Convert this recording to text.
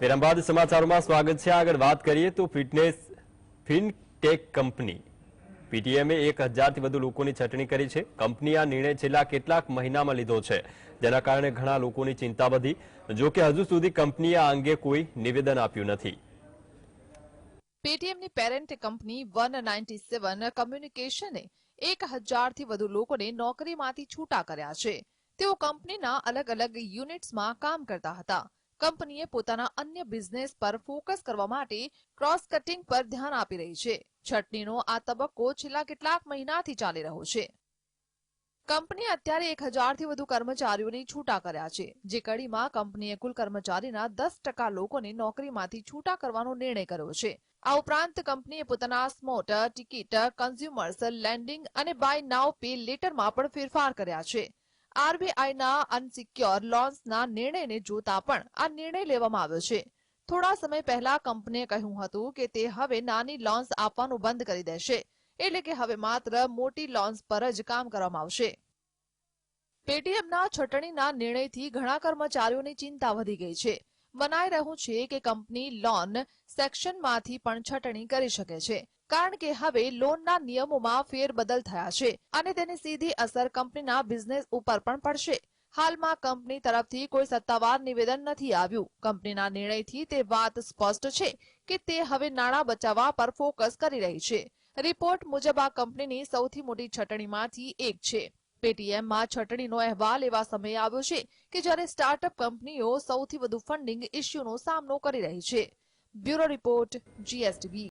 વિરામ બાદ સમાચારોમાં સ્વાગત છે. આગળ વાત કરીએ તો ફિટનેસ, ફિનટેક કંપની પીટીએમએ એક હજારથી વધુ લોકોની છટણી કરી છે. કંપની આ નિર્ણય છેલ્લા કેટલાક મહિનામાં લીધો છે. જેના કારણે ઘણા લોકોની ચિંતા વધી. જોકે હજુ સુધી કંપનીએ આ અંગે કોઈ નિવેદન આપ્યું નથી. પેટીએમની parent company one ninety seven કમ્યુનિકેશને એક હજારથી વધુ લોકોને નોકરીમાંથી છૂટા કર્યા છે. તેઓ કંપનીના અલગ અલગ યુનિટ્સમાં કામ કરતા હતા. કંપનીએ પોતાના અન્ય બિઝનેસ પર ફોકસ કરવા માટે ક્રોસ કટિંગ પર ધ્યાન આપી રહી છે. છટણીનો આ તબક્કો છેલ્લા કેટલાક મહિનાથી ચાલી રહ્યો છે. કંપની અત્યારે એક હજારથી વધુ કર્મચારીઓને છૂટા કર્યા છે, જે કડીમાં કંપનીએ કુલ કર્મચારીના દસ ટકા લોકોને નોકરીમાંથી છૂટા કરવાનો નિર્ણય કર્યો છે. આ ઉપરાંત કંપનીએ પોતાના સ્મોટ, ટિકિટ, કન્ઝ્યુમર્સ, લેન્ડિંગ અને બાય નાવ પે લેટરમાં પણ ફેરફાર કર્યા છે. આરબીઆઈના અનસિક્યોર લોન્સના નિર્ણયને જોતા પણ આ નિર્ણય લેવામાં આવ્યો છે. થોડા સમય પહેલા કંપનીએ કહ્યું હતું કે તે હવે નાની લોન્સ આપવાનું બંધ કરી દેશે. એટલે કે હવે માત્ર મોટી લોન્સ પર જ કામ કરવામાં આવશે. પેટીએમના છટણીના નિર્ણયથી ઘણા કર્મચારીઓની ચિંતા વધી ગઈ છે. મનાઈ રહ્યું છે કે કંપની લોન સેક્શનમાંથી પણ છટણી કરી શકે છે, કારણ કે હવે લોનના નિયમોમાં ફેરબદલ થયા છે અને તેની સીધી અસર કંપનીના બિઝનેસ ઉપર પણ પડશે. હાલમાં કંપની તરફથી કોઈ સત્તાવાર નિવેદન નથી આવ્યું. કંપનીના નિર્ણયથી તે વાત સ્પષ્ટ છે કે તે હવે નાણાં બચાવવા પર ફોકસ કરી રહી છે. રિપોર્ટ મુજબ આ કંપનીની સૌથી મોટી છટણીમાંથી એક છે. પેટીએમમાં છટણીનો અહેવાલ એવા સમયે આવ્યો છે કે જ્યારે સ્ટાર્ટઅપ કંપનીઓ સૌથી વધુ ફંડિંગ ઇસ્યુનો સામનો કરી રહી છે. Bureau report GSTV